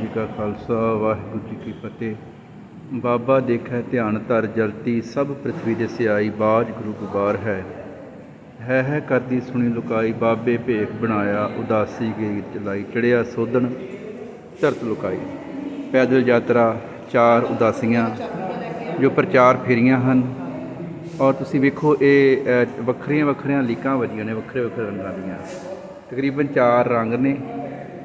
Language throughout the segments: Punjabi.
ਜੀ ਕਾ ਖਾਲਸਾ, ਵਾਹਿਗੁਰੂ ਜੀ ਕੀ ਫਤਿਹ। ਬਾਬਾ ਦੇਖੈ ਧਿਆਨ ਧਰ ਜਲਤੀ, ਸਭ ਪ੍ਰithvi ਦੇ ਸਿਆਈ ਬਾਜ ਗੁਰੂ ਗੁਬਾਰ ਹੈ। ਹੈ ਹੈ ਕਰਦੀ ਸੁਣੀ ਲੁਕਾਈ, ਬਾਬੇ ਭੇਖ ਬਣਾਇਆ, ਉਦਾਸੀ ਗਈ ਚਲਾਈ, ਚੜਿਆ ਸੋਧਣ ਧਰਤ ਲੁਕਾਈ। ਪੈਦਲ ਯਾਤਰਾ, ਚਾਰ ਉਦਾਸੀਆਂ, ਜੋ ਪ੍ਰਚਾਰ ਫੇਰੀਆਂ ਹਨ। ਔਰ ਤੁਸੀਂ ਵੇਖੋ, ਇਹ ਵੱਖਰੀਆਂ ਵੱਖਰੀਆਂ ਲੀਕਾਂ ਵੱਜੀਆਂ ਨੇ ਵੱਖਰੇ ਵੱਖਰੇ ਰੰਗਾਂ ਦੀਆਂ। ਤਕਰੀਬਨ ਚਾਰ ਰੰਗ ਨੇ।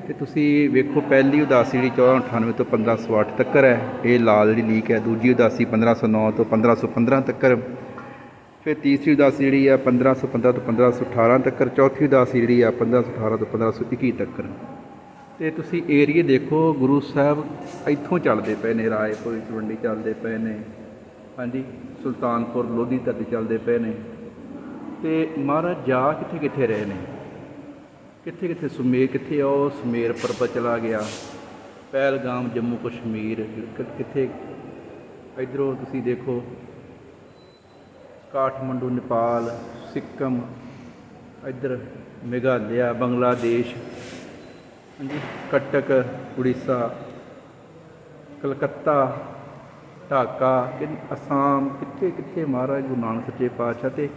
ਤੇ ਤੁਸੀਂ ਵੇਖੋ, ਪਹਿਲੀ ਉਦਾਸੀ ਜਿਹੜੀ 1498 ਤੋਂ 1508 ਤੱਕ ਹੈ। ਇਹ ਲਾਲ ਜਿਹੜੀ ਲੀਕ ਹੈ, ਦੂਜੀ ਉਦਾਸੀ 1509 ਤੋਂ 1515 ਤੱਕ। ਫਿਰ ਤੀਸਰੀ ਉਦਾਸੀ ਜਿਹੜੀ ਆ 1515 ਤੋਂ 1518 ਤੱਕ। ਚੌਥੀ ਉਦਾਸੀ ਜਿਹੜੀ ਆ 1518 ਤੋਂ 1521 ਤੱਕ। ਤੇ ਤੁਸੀਂ ਏਰੀਏ ਦੇਖੋ, ਗੁਰੂ ਸਾਹਿਬ ਇੱਥੋਂ ਚੱਲਦੇ ਪਏ ਨੇ, ਰਾਏਪੁਰ ਤਲਵੰਡੀ ਚੱਲਦੇ ਪਏ ਨੇ। ਹਾਂਜੀ, ਸੁਲਤਾਨਪੁਰ ਲੋਧੀ ਤੱਕ ਚੱਲਦੇ ਪਏ ਨੇ। ਤੇ ਮਹਾਰਾਜ, ਜਾ ਕਿੱਥੇ ਕਿੱਥੇ ਰਹੇ ਨੇ? ਕਿੱਥੇ ਕਿੱਥੇ ਸੁਮੇਰ, ਕਿੱਥੇ ਆ ਉਹ ਸੁਮੇਰ ਪਰਬਤ ਚਲਾ ਗਿਆ? ਪਹਿਲਗਾਮ, ਜੰਮੂ ਕਸ਼ਮੀਰ ਕਿੱਥੇ? ਇਧਰੋਂ ਤੁਸੀਂ ਦੇਖੋ, ਕਾਠਮੰਡੂ, ਨੇਪਾਲ, ਸਿੱਕਮ, ਇਧਰ ਮੇਘਾਲਿਆ, ਬੰਗਲਾਦੇਸ਼, ਹਾਂਜੀ, ਕਟਕ, ਉੜੀਸਾ, ਕਲਕੱਤਾ, ਢਾਕਾ ਅਸਾਮ, ਕਿੱਥੇ ਕਿੱਥੇ ਮਹਾਰਾਜ ਗੁਰੂ ਨਾਨਕ ਸੱਚੇ ਪਾਤਸ਼ਾਹ ਤੇ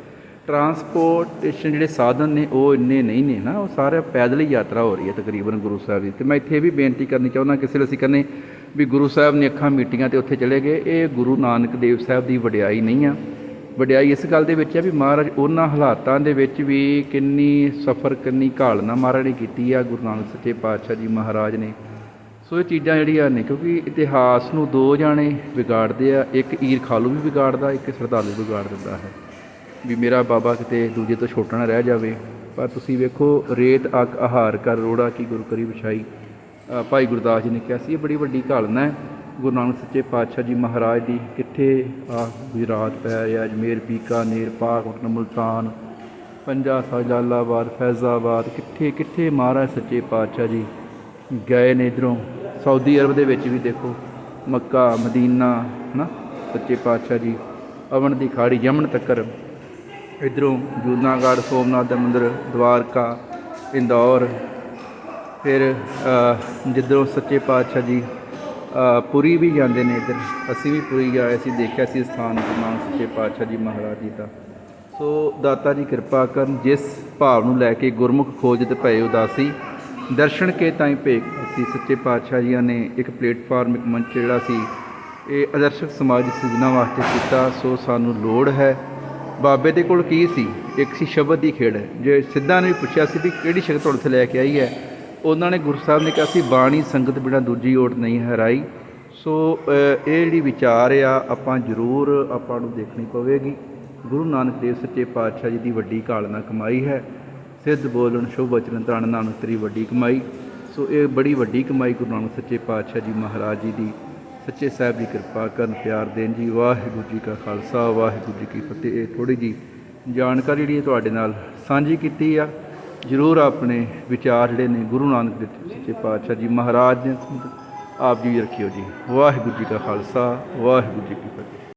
ਟਰਾਂਸਪੋਰਟੇਸ਼ਨ ਜਿਹੜੇ ਸਾਧਨ ਨੇ, ਉਹ ਇੰਨੇ ਨਹੀਂ ਨੇ ਨਾ, ਉਹ ਸਾਰੇ ਪੈਦਲ ਹੀ ਯਾਤਰਾ ਹੋ ਰਹੀ ਹੈ ਤਕਰੀਬਨ ਗੁਰੂ ਸਾਹਿਬ ਦੀ। ਤੇ ਮੈਂ ਇੱਥੇ ਇਹ ਵੀ ਬੇਨਤੀ ਕਰਨੀ ਚਾਹੁੰਦਾ, ਕਿਸੇ ਲਈ ਅਸੀਂ ਕਹਿੰਦੇ ਵੀ ਗੁਰੂ ਸਾਹਿਬ ਨੇ ਅੱਖਾਂ ਮੀਟੀਆਂ ਤੇ ਉੱਥੇ ਚਲੇ ਗਏ, ਇਹ ਗੁਰੂ ਨਾਨਕ ਦੇਵ ਸਾਹਿਬ ਦੀ ਵਡਿਆਈ ਨਹੀਂ ਆ। ਵਡਿਆਈ ਇਸ ਗੱਲ ਦੇ ਵਿੱਚ ਹੈ ਵੀ ਮਹਾਰਾਜ, ਉਹਨਾਂ ਹਾਲਾਤਾਂ ਦੇ ਵਿੱਚ ਵੀ ਕਿੰਨੀ ਸਫਰ, ਕਿੰਨੀ ਘਾਲਣਾ ਮਹਾਰਾਜ ਨੇ ਕੀਤੀ ਆ, ਗੁਰੂ ਨਾਨਕ ਸੱਚੇ ਪਾਤਸ਼ਾਹ ਜੀ ਮਹਾਰਾਜ ਨੇ। ਸੋ ਇਹ ਚੀਜ਼ਾਂ ਜਿਹੜੀਆਂ ਨੇ, ਕਿਉਂਕਿ ਇਤਿਹਾਸ ਨੂੰ ਦੋ ਜਾਣੇ ਵਿਗਾੜਦੇ ਆ, ਇੱਕ ਈਰਖਾਲੂ ਵੀ ਵਿਗਾੜਦਾ, ਇੱਕ ਸਰਦਾਲੂ ਵਿਗਾੜ ਦਿੰਦਾ ਹੈ। ਵੀ ਮੇਰਾ ਬਾਬਾ ਕਿਤੇ ਦੂਜੇ ਤੋਂ ਛੋਟਾ ਨਾ ਰਹਿ ਜਾਵੇ। ਪਰ ਤੁਸੀਂ ਵੇਖੋ, ਰੇਤ ਅਕ ਆਹਾਰ ਕਰ ਰੋੜਾ, ਕੀ ਗੁਰੂ ਕਰੀ ਵਿਛਾਈ। ਭਾਈ ਗੁਰਦਾਸ ਜੀ ਨੇ ਕਿਹਾ ਸੀ, ਇਹ ਬੜੀ ਵੱਡੀ ਘਾਲਣਾ ਹੈ। ਗੁਰੂ ਨਾਨਕ ਸੱਚੇ ਪਾਤਸ਼ਾਹ ਜੀ ਮਹਾਰਾਜ ਦੀ ਕਿੱਥੇ ਆ ਗੁਜਰਾਤ ਪੈ ਰਿਹਾ, ਅਜਮੇਰ ਬੀਕਾਨੇਰ ਪਾਕ ਮੁਲਤਾਨ, ਪੰਜਾ ਜਲਾਲਾਬਾਦ ਫੈਜ਼ਾਬਾਦ, ਕਿੱਥੇ ਕਿੱਥੇ ਮਹਾਰਾਜ ਸੱਚੇ ਪਾਤਸ਼ਾਹ ਜੀ ਗਏ ਨੇ ਇਧਰੋਂ। ਸਾਊਦੀ ਅਰਬ ਦੇ ਵਿੱਚ ਵੀ ਦੇਖੋ, ਮੱਕਾ, ਮਦੀਨਾ, ਹਨਾ? ਸੱਚੇ ਪਾਤਸ਼ਾਹ ਜੀ ਅਵਨ ਦੀ ਖਾੜੀ, ਯਮਨ ਤੱਕਰ ਇਧਰੋਂ ਜੂਨਾਗੜ੍ਹ ਸੋਮਨਾਥ ਦਾ ਮੰਦਿਰ, ਦਵਾਰਕਾ, ਇੰਦੌਰ, ਫਿਰ ਜਿੱਧਰੋਂ ਸੱਚੇ ਪਾਤਸ਼ਾਹ ਜੀ ਪੁਰੀ ਵੀ ਜਾਂਦੇ ਨੇ ਇੱਧਰ। ਅਸੀਂ ਵੀ ਪੁਰੀ ਗਏ ਸੀ ਦੇਖਿਆ ਸੀ ਸਥਾਨ ਗੁਰੂ ਸੱਚੇ ਪਾਤਸ਼ਾਹ ਜੀ ਮਹਾਰਾਜ ਜੀ ਦਾ। ਸੋ ਦਾਤਾ ਜੀ ਕਿਰਪਾ ਕਰਨ, ਜਿਸ ਭਾਵ ਨੂੰ ਲੈ ਕੇ ਗੁਰਮੁਖ ਖੋਜਤ ਭਏ ਉਦਾਸੀ, ਦਰਸ਼ਨ ਕੇ ਤਾਈ ਭੇਖ। ਅਸੀਂ ਸੱਚੇ ਪਾਤਸ਼ਾਹ ਜੀਆਂ ਨੇ ਇੱਕ ਪਲੇਟਫਾਰਮ, ਇੱਕ ਮੰਚ ਜਿਹੜਾ ਸੀ, ਇਹ ਆਦਰਸ਼ਕ ਸਮਾਜ ਸਿਰਜਣਾ ਵਾਸਤੇ ਕੀਤਾ। ਸੋ ਸਾਨੂੰ ਲੋੜ ਹੈ ਬਾਬੇ ਦੇ ਕੋਲ ਕੀ ਸੀ? ਇੱਕ ਸੀ ਸ਼ਬਦ ਦੀ ਖੇਡ। ਜੇ ਸਿੱਧਾ ਨੇ ਵੀ ਪੁੱਛਿਆ ਸੀ ਵੀ ਕਿਹੜੀ ਸ਼ਕਤ ਤੁਹਾਡੇ ਇੱਥੇ ਲੈ ਕੇ ਆਈ ਹੈ, ਉਹਨਾਂ ਨੇ ਗੁਰੂ ਸਾਹਿਬ ਨੇ ਕਿਹਾ ਸੀ, ਬਾਣੀ ਸੰਗਤ ਬਿਨਾਂ ਦੂਜੀ ਓਟ ਨਹੀਂ ਹਰਾਈ। ਸੋ ਇਹ ਜਿਹੜੀ ਵਿਚਾਰ ਆ, ਆਪਾਂ ਜ਼ਰੂਰ ਆਪਾਂ ਨੂੰ ਦੇਖਣੀ ਪਵੇਗੀ। ਗੁਰੂ ਨਾਨਕ ਦੇਵ ਸੱਚੇ ਪਾਤਸ਼ਾਹ ਜੀ ਦੀ ਵੱਡੀ ਕਾਲਨਾ ਕਮਾਈ ਹੈ। ਸਿੱਧ ਬੋਲਣ, ਸ਼ੁਭ ਬਚਨ, ਤਨ, ਨਾਨਕ ਤੇਰੀ ਵੱਡੀ ਕਮਾਈ। ਸੋ, ਇਹ ਬੜੀ ਵੱਡੀ ਕਮਾਈ ਗੁਰੂ ਨਾਨਕ ਸੱਚੇ ਪਾਤਸ਼ਾਹ ਜੀ ਮਹਾਰਾਜ ਜੀ ਦੀ ਸੱਚੇ ਸਾਹਿਬ ਦੀ ਕਿਰਪਾ ਕਰਨ, ਪਿਆਰ ਦੇਣ ਜੀ। ਵਾਹਿਗੁਰੂ ਜੀ ਕਾ ਖਾਲਸਾ, ਵਾਹਿਗੁਰੂ ਜੀ ਕੀ ਫਤਿਹ। ਇਹ ਥੋੜੀ ਜੀ ਜਾਣਕਾਰੀ ਜਿਹੜੀ ਹੈ ਤੁਹਾਡੇ ਨਾਲ ਸਾਂਝੀ ਕੀਤੀ ਆ। ਜ਼ਰੂਰ ਆਪਣੇ ਵਿਚਾਰ ਜਿਹੜੇ ਨੇ, ਗੁਰੂ ਨਾਨਕ ਦੇਵ ਸੱਚੇ ਪਾਤਸ਼ਾਹ ਜੀ ਮਹਾਰਾਜ ਨੇ ਆਪ ਜੀ ਰੱਖਿਓ ਜੀ। ਵਾਹਿਗੁਰੂ ਜੀ ਕਾ ਖਾਲਸਾ, ਵਾਹਿਗੁਰੂ ਜੀ ਕੀ ਫਤਿਹ।